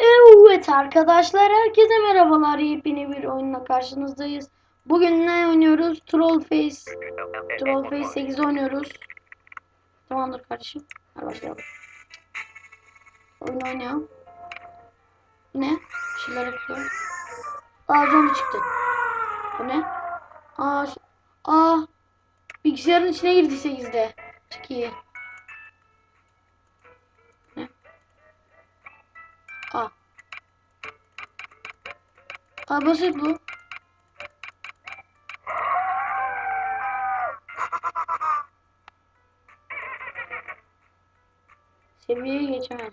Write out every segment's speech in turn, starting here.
Evet arkadaşlar herkese merhabalar yepyeni bir oyunla karşınızdayız. Bugün ne oynuyoruz? Trollface Trollface 8 oynuyoruz. Tamamdır kardeşim. Hadi başlayalım. Oyun oynayalım. Ne? Bir şeyler yapıyor. Aa zombi çıktı. Bu ne? Aa, aa bilgisayarın içine girdi 8'de. Çok iyi. Basit bu. Seviyeye geçemez.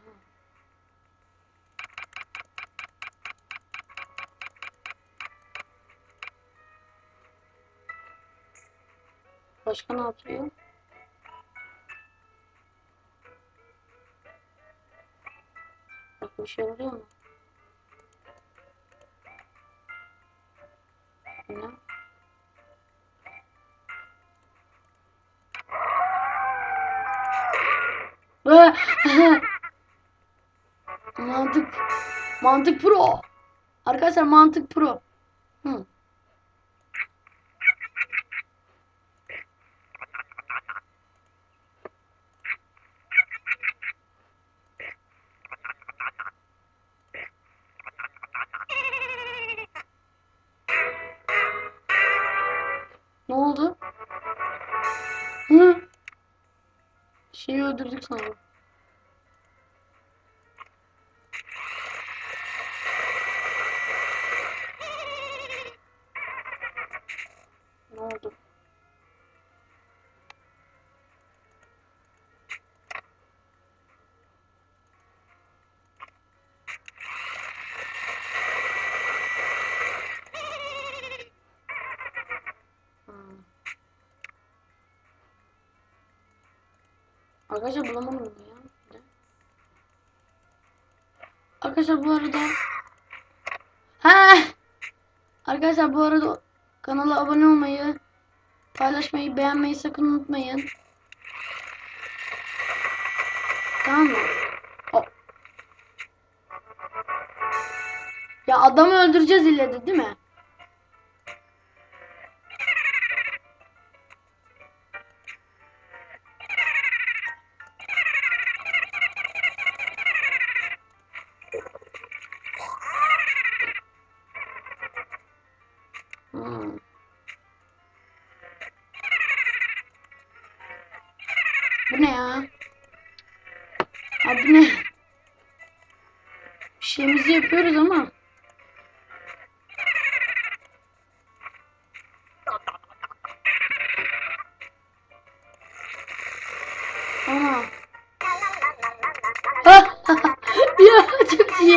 Başka ne yapıyor? Bak bir şey oluyor mu? Ne? mantık. Mantık pro. Arkadaşlar mantık pro. Hı. Öldürdük sanırım. Arkadaşlar bulamadım ya. Bir de. Arkadaşlar bu arada ha Arkadaşlar bu arada kanala abone olmayı, paylaşmayı, beğenmeyi sakın unutmayın. Tamam mı? O- Ya adamı öldüreceğiz ille de değil mi?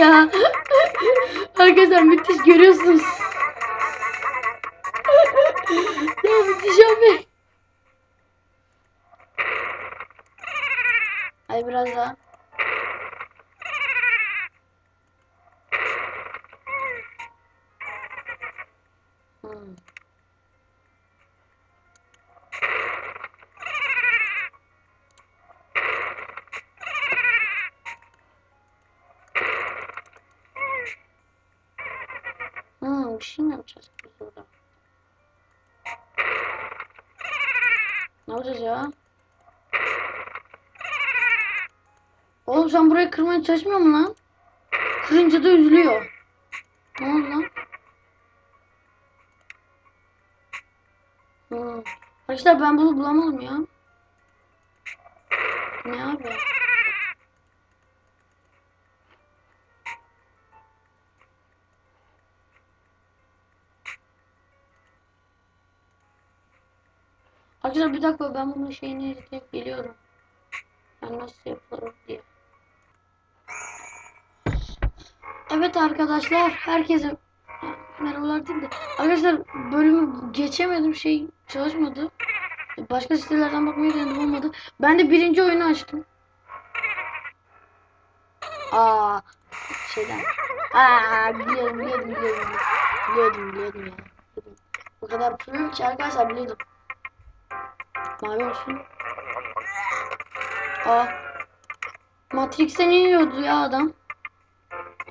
Ya. Arkadaşlar müthiş görüyorsunuz. ya müthiş abi. Hadi biraz daha. Hmm. Hmm, bir şey mi yapacağız biz? Ne yapacağız ya? Oğlum sen burayı kırmaya çalışmıyor mu lan? Kırınca da üzülüyor. Ne oldu lan? Hmm. Arkadaşlar ben bunu bulamadım ya. Ne abi? Arkadaşlar bir dakika ben bunun şeyini izleyip geliyorum. Ben nasıl yapılır diye. Evet arkadaşlar herkese merhabalar değil de arkadaşlar bölümü geçemedim şey çalışmadı. Başka sitelerden bakmayı denedim olmadı. Ben de birinci oyunu açtım. Aa şeyden. Aa biliyorum biliyordum biliyordum. Biliyordum biliyordum ya. Biliyordum. O kadar pro ki arkadaşlar biliyordum. Mavi olsun. Aa. Matrix'ten iniyordu ya adam.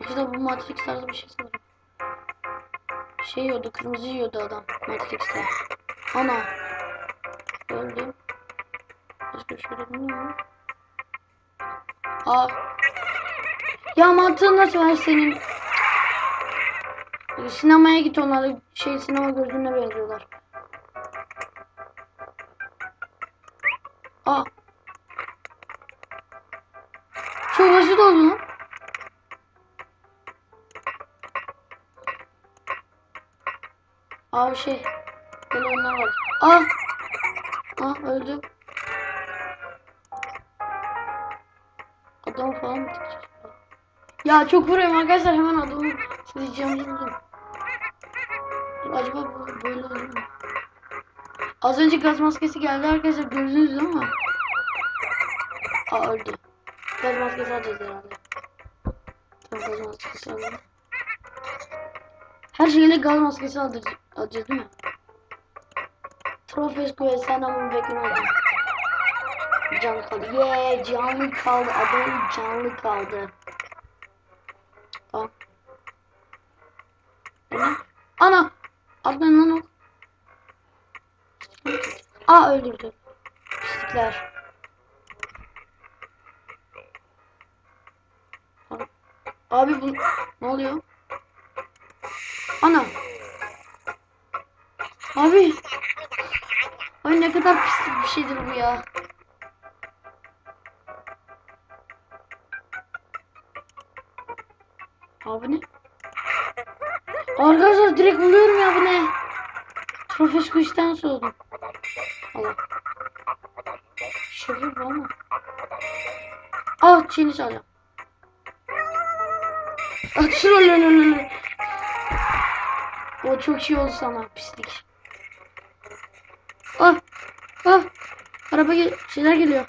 İşte bu Matrix tarzı bir şey sanırım. Şey yiyordu, kırmızı yiyordu adam Matrix'te. Ana. Öldü. Başka bir şey bilmiyor mu? Aa. Ya mantığın nasıl var senin? Sinemaya git onlar şey sinema gözlüğüne benziyorlar. Oldu lan. Abi şey. Böyle onlar var. Ah. Ah öldü. Adam falan mı dikeceğiz? Ya çok vuruyorum arkadaşlar hemen adamı sileceğim buldum. Acaba bu böyle olur mu? Az önce gaz maskesi geldi arkadaşlar gördünüz değil mi? Aa öldü. Gaz maskesi alacağız herhalde. Tamam gaz maskesi alalım. Her şeyle gaz maskesi alacağız, alacağız değil mi? Trofes Quest sen ama beklemedim. Can kaldı. Yeee canlı kaldı. Adam canlı kaldı. Tamam. Ne? Ana! Atlayın lan o. Aa öldürdü. Pislikler. Abi bu ne oluyor? Ana. Abi. Ay ne kadar pislik bir şeydir bu ya. Abi ne? Arkadaşlar direkt buluyorum ya bu ne? Profes kuştan soğudum. Allah. Şaka bu ama. Ah çeni çalacağım. O çok iyi oldu sana pislik. Ah ah. Araba gel şeyler geliyor.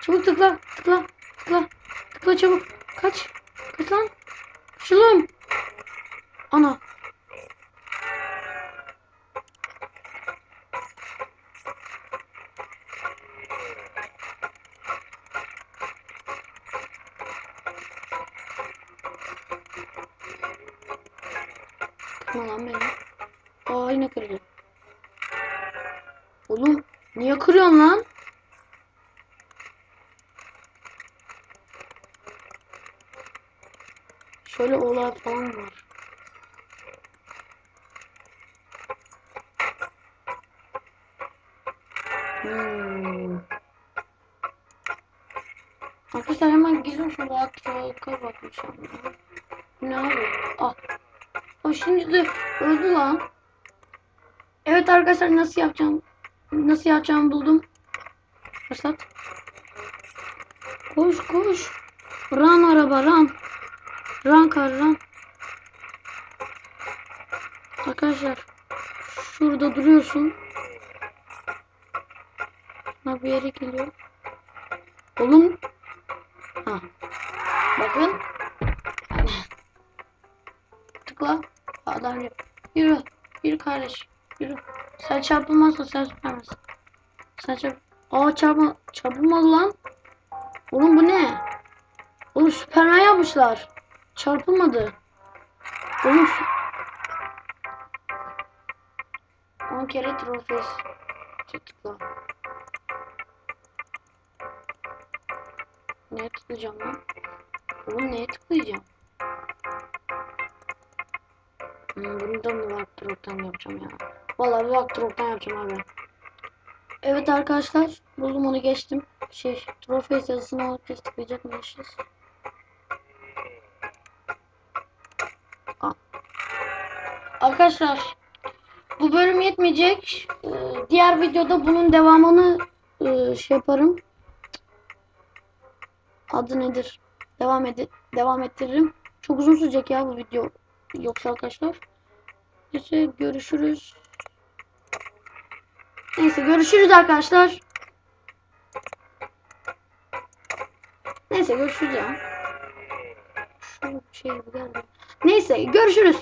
Çabuk tıkla tıkla tıkla. Tıkla çabuk. Kaç kaç lan. Şulum ana Tıkma lan beni. Aa yine kırdı. Oğlum niye kırıyorsun lan? Şöyle olay falan var. Hmm. Arkadaşlar hemen girin şu Rock'a bakmışım. Ne abi? Ah. O şimdi de öldü lan. Evet arkadaşlar nasıl yapacağım? Nasıl yapacağımı buldum. Fırsat. Koş koş. Run araba run. Run kar run. Arkadaşlar. Şurada duruyorsun. Ha bir yere geliyor. Oğlum. Ha. Bakın. Tıkla. Adam yürü. Yürü. Yürü kardeş. Yürü. Sen çarpılmazsa sen süpermezsin. Sen çarp... Aa çarpma... Çarpılmadı lan. Oğlum bu ne? Oğlum Süperman yapmışlar. Çarpılmadı. Oğlum sü- 10 kere trofes. Tıkla. Neye tıklayacağım lan? Oğlum neye tıklayacağım? Hmm, bunu da mı Vaktrok'tan yapacağım ya? Vallahi Vaktrok'tan yapacağım abi. Evet arkadaşlar. Buldum onu geçtim. Şey, trofes yazısını alıp biz tıklayacak mıyız? Aa. Arkadaşlar bu bölüm yetmeyecek. Ee, diğer videoda bunun devamını e, şey yaparım. Adı nedir? Devam ed devam ettiririm. Çok uzun sürecek ya bu video. Yoksa arkadaşlar. Neyse görüşürüz. Neyse görüşürüz arkadaşlar. Neyse görüşürüz ya. Şu şey geldi. Neyse görüşürüz.